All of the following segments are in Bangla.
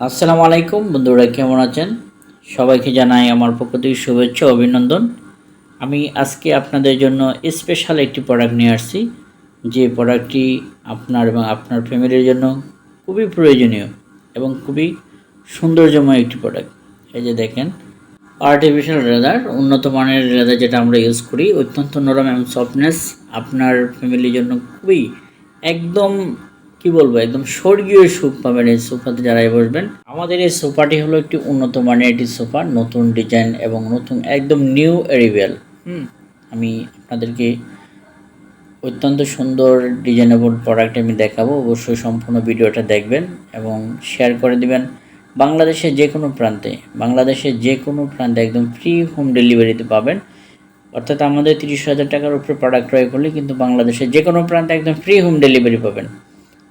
আসসালামু আলাইকুম, বন্ধুরা কেমন আছেন? সবাইকে জানাই আমার পক্ষ থেকে শুভেচ্ছা অভিনন্দন। আমি আজকে আপনাদের জন্য স্পেশাল একটি প্রোডাক্ট নিয়ে আসছি। যে প্রোডাক্টটি আপনার এবং আপনার ফ্যামিলির জন্য খুবই প্রয়োজনীয় এবং খুবই সৌন্দর্যময় একটি প্রোডাক্ট এই যে দেখেন আর্টিফিশিয়াল রেদার উন্নত মানের রেদার যেটা আমরা ইউজ করি, অত্যন্ত নরম এবং সফটনেস আপনার ফ্যামিলির জন্য খুবই একদম কি বলব, একদম স্বর্গীয় সুখ পাবেন এই সোফাতে যারাই বসবেন। আমাদের এই সোফাটি হলো একটি উন্নত মানের একটি সোফা, নতুন ডিজাইন এবং নতুন একদম নিউ এরিভেল হুম, আমি আপনাদেরকে অত্যন্ত সুন্দর ডিজাইনেবল প্রোডাক্ট আমি দেখাবো, অবশ্যই সম্পূর্ণ ভিডিওটা দেখবেন এবং শেয়ার করে দিবেন। বাংলাদেশের যে কোনো প্রান্তে, বাংলাদেশের যে কোনো প্রান্তে একদম ফ্রি হোম ডেলিভারিতে পাবেন। অর্থাৎ আমাদের তিরিশ হাজার টাকার উপরে প্রোডাক্ট ক্রয় করলে কিন্তু বাংলাদেশের যে কোনো প্রান্তে একদম ফ্রি হোম ডেলিভারি পাবেন।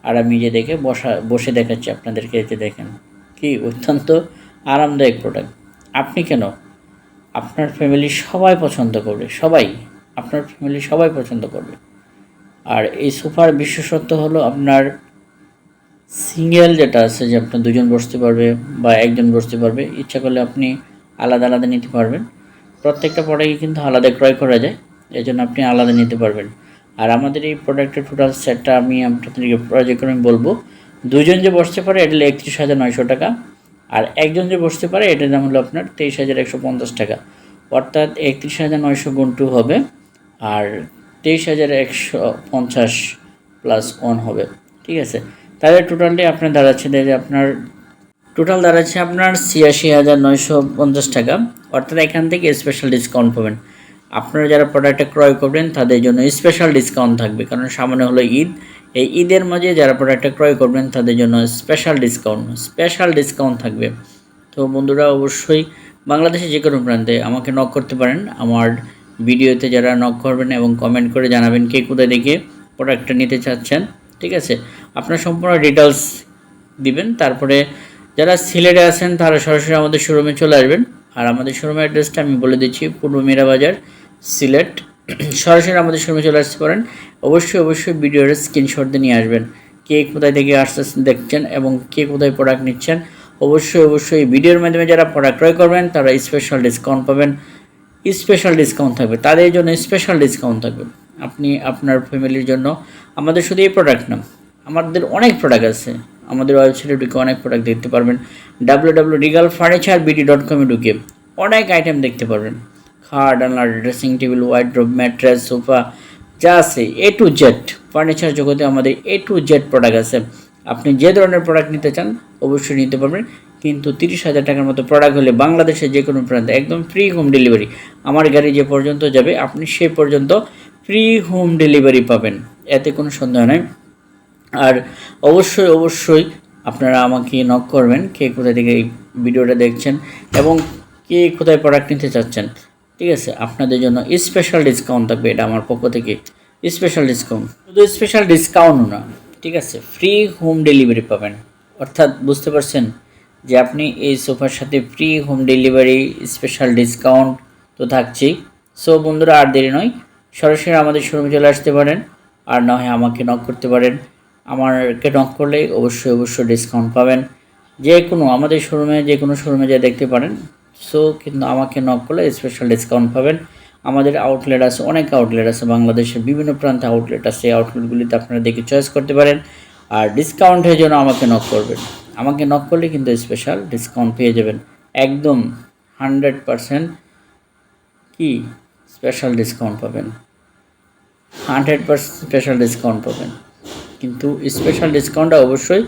আর আমি যে দেখে বসা, বসে দেখাচ্ছি আপনাদেরকে এতে দেখেন, কি অত্যন্ত আরামদায়ক প্রোডাক্ট আপনি কেন? আপনার ফ্যামিলি সবাই পছন্দ করবে, সবাই, আপনার ফ্যামিলি সবাই পছন্দ করবে। আর এই সোফার বিশেষত্ব হলো আপনার সিঙ্গেল যেটা আছে, যে আপনার দুজন বসতে পারবে বা একজন বসতে পারবে, ইচ্ছা করলে আপনি আলাদা আলাদা নিতে পারবেন। প্রত্যেকটা প্রোডাক্টই কিন্তু আলাদা ক্রয় করা যায় এই জন্য আপনি আলাদা নিতে পারবেন। আর আমাদের এই প্রোডাক্টের টোটাল সেটটা আমি আপনাদেরকে পর্যায়ক্রমে বলব। দুজন যে বসতে পারে, এটা হলো একত্রিশ হাজার নয়শো টাকা। আর একজন যে বসতে পারে এটার দাম হলো আপনার তেইশ হাজার একশো পঞ্চাশ টাকা। অর্থাৎ একত্রিশ হাজার নয়শো গুণ টু হবে, আর তেইশ হাজার একশো পঞ্চাশ প্লাস ওয়ান হবে। ঠিক আছে? তাহলে টোটালটি আপনার দাঁড়াচ্ছে যে আপনার টোটাল দাঁড়াচ্ছে আপনার ছিয়াশি হাজার নয়শো পঞ্চাশ টাকা। অর্থাৎ এখান থেকে স্পেশাল ডিসকাউন্ট পাবেন। আপনারা যারা প্রোডাক্টটা ক্রয় করবেন, তাদের জন্য স্পেশাল ডিসকাউন্ট থাকবে। কারণ সামনে হলো ঈদ। এই ঈদের মাঝে যারা প্রোডাক্টটা ক্রয় করবেন, তাদের জন্য স্পেশাল ডিসকাউন্ট স্পেশাল ডিসকাউন্ট থাকবে। তো বন্ধুরা, অবশ্যই বাংলাদেশে যে কোনো প্রান্তে আমাকে নক করতে পারেন। আমার ভিডিওতে যারা নক করবেন এবং কমেন্ট করে জানাবেন কে কোথায় দেখে প্রোডাক্টটা নিতে চাচ্ছেন, ঠিক আছে? আপনার সম্পূর্ণ ডিটেলস দিবেন। তারপরে যারা সিলেটে আছেন, তারা সরাসরি আমাদের শোরুমে চলে আসবেন। আর আমাদের শোরুমের অ্যাড্রেসটা আমি বলে দিচ্ছি, পূর্ব মীরা বাজার, সিলেট। সরাসরি আমাদের শোরুমে চলে আসতে পারেন। অবশ্যই অবশ্যই ভিডিওর স্ক্রিনশট দিয়ে নিয়ে আসবেন। কে কোথায় থেকে আসতে দেখছেন এবং কে কোথায় প্রোডাক্ট নিচ্ছেন, অবশ্যই অবশ্যই ভিডিওর মাধ্যমে যারা প্রোডাক্ট ক্রয় করবেন, তারা স্পেশাল ডিসকাউন্ট পাবেন। স্পেশাল ডিসকাউন্ট থাকবে। তাদের জন্য স্পেশাল ডিসকাউন্ট থাকবে। আপনি আপনার ফ্যামিলির জন্য আমাদের শুধু এই প্রোডাক্ট না, আমাদের অনেক প্রোডাক্ট আছে। আমাদের ওয়েবসাইটে ঢুকে অনেক প্রোডাক্ট দেখতে পারবেন। W W Regal furniture BD dot কমে ঢুকে অনেক আইটেম দেখতে পারবেন। খাট আলনার dressing table wardrobe mattress sofa যা আছে এ টু জেড ফার্নিচার জগতে আমাদের এ টু জেড প্রোডাক্ট আছে। আপনি যে ধরনের প্রোডাক্ট নিতে চান, অবশ্যই নিতে পারবেন। কিন্তু তিরিশ হাজার টাকার মতো প্রোডাক্ট হলে বাংলাদেশের যে কোনো প্রান্তে একদম ফ্রি হোম ডেলিভারি আমার গাড়ি যে পর্যন্ত যাবে, আপনি সে পর্যন্ত ফ্রি হোম ডেলিভারি পাবেন। এতে কোনো সন্দেহ নেই। আর অবশ্যই অবশ্যই আপনারা আমাকে নক করবেন, কে কোথায় থেকে এই ভিডিওটা দেখছেন এবং কে কোথায় প্রোডাক্ট নিতে চাচ্ছেন। ঠিক আছে? আপনাদের জন্য স্পেশাল ডিসকাউন্ট থাকবে এটা আমার পক্ষ থেকে। স্পেশাল ডিসকাউন্ট শুধু স্পেশাল ডিসকাউন্টও না, ঠিক আছে? ফ্রি হোম ডেলিভারি পাবেন। অর্থাৎ বুঝতে পারছেন যে আপনি এই সোফার সাথে free home delivery special discount তো থাকছেই। সো বন্ধুরা, আর দেরি নয়। সরাসরি আমাদের শোরুমে চলে আসতে পারেন। আর না হয় আমাকে নক করতে পারেন। আমাকে নক করলে অবশ্যই অবশ্যই ডিসকাউন্ট পাবেন। যে কোনো, আমাদের শোরুমে যে কোনো শোরুমে যা দেখতে পারেন সো কিন্তু আমাকে নক করলে স্পেশাল ডিসকাউন্ট পাবেন। আমাদের আউটলেট আছে, অনেক আউটলেট আছে বাংলাদেশের, বিভিন্ন প্রান্তে আউটলেট আছে। এই আউটলেটগুলিতে আপনারা দেখে চয়েস করতে পারেন। আর ডিসকাউন্টের জন্য আমাকে নক করবেন। আমাকে নক করলে কিন্তু স্পেশাল ডিসকাউন্ট পেয়ে যাবেন। একদম হান্ড্রেড পারসেন্ট কি? স্পেশাল ডিসকাউন্ট পাবেন। হান্ড্রেড পারসেন্ট স্পেশাল ডিসকাউন্ট পাবেন। কিন্তু স্পেশাল ডিসকাউন্টটা অবশ্যই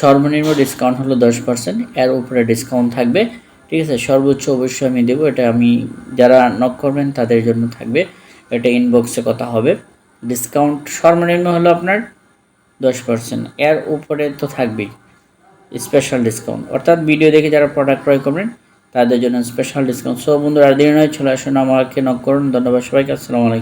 সর্বনিম্ন ডিসকাউন্ট হলো দশ পার্সেন্ট এর উপরে ডিসকাউন্ট থাকবে। ঠিক আছে? সর্বোচ্চ অবশ্যই আমি দেবো। এটা আমি, যারা নক করবেন, তাদের জন্য থাকবে। এটা ইনবক্সে কথা হবে। ডিসকাউন্ট সর্বনিম্ন হলো আপনার দশ পার্সেন্ট এর উপরে তো থাকবেই স্পেশাল ডিসকাউন্ট অর্থাৎ ভিডিও দেখে যারা প্রোডাক্ট ক্রয় করবেন, তাদের জন্য স্পেশাল ডিসকাউন্ট সব বন্ধুরা দিন নয়, চলে আসুন, আমাকে নক করুন। ধন্যবাদ সবাইকে। আসসালামু আলাইকুম।